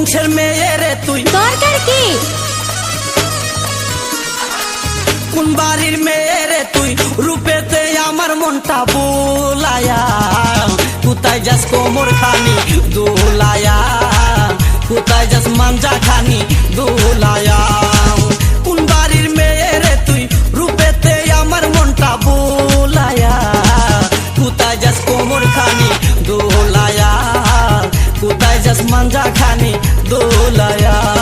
বংশের মেয়ে রে তুই। দরকার কি? কোন বাড়ির মেয়ে রে তুই? রূপেতে আমার মনটা বোলায়া। কোথায় যাস কোমর খানি? দোলায়া। কোথায় যাস মাঞ্জা খানি? দোলায়া। কোন বাড়ির মেয়ে রে তুই? রূপেতে আমার মনটা বোলায়া। কোথায় যাস কোমর খানি? দোলায়া। কোথায় যাস মাঞ্জা দোলায়া।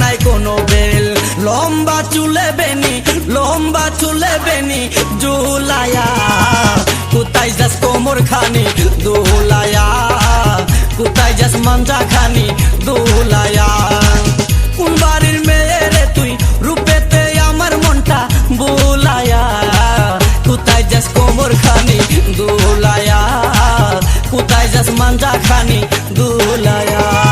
নাই কোনো বেল। লম্বা চুলে বেনি, লম্বা চুলে বেনি জুলায়া কোথায় যাস কোমর খানি দোলায়া যাস মাঞ্জা খানি দোলায়া? কোন বাড়ির রে তুই আমার মনটা যাস দোলায়া? কোথায় যাস মাঞ্জা খানি দোলায়া?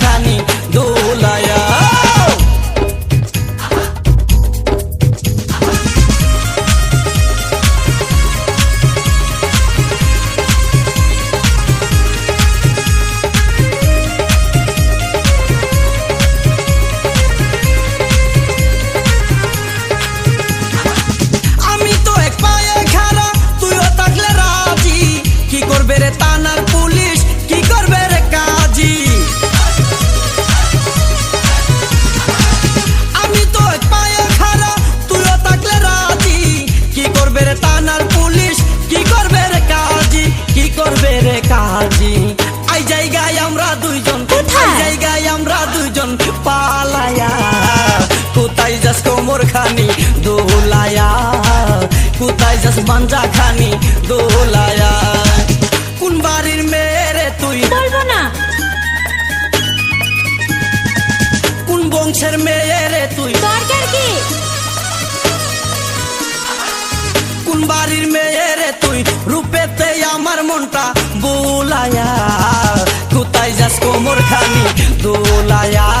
খানি দোলায়া কোথায় যাস বাঞ্জা খানি দোলায়া? কোন বাড়ির মেয়ে তুই? বলব না। কোন বংশের মেয়ে রে তুই? দরকার কি? কোন বাড়ির মেয়ে রে তুই? রূপেতে আমার মনটা বোলায়া কোথায় যাস কোমর খানি দোলায়া?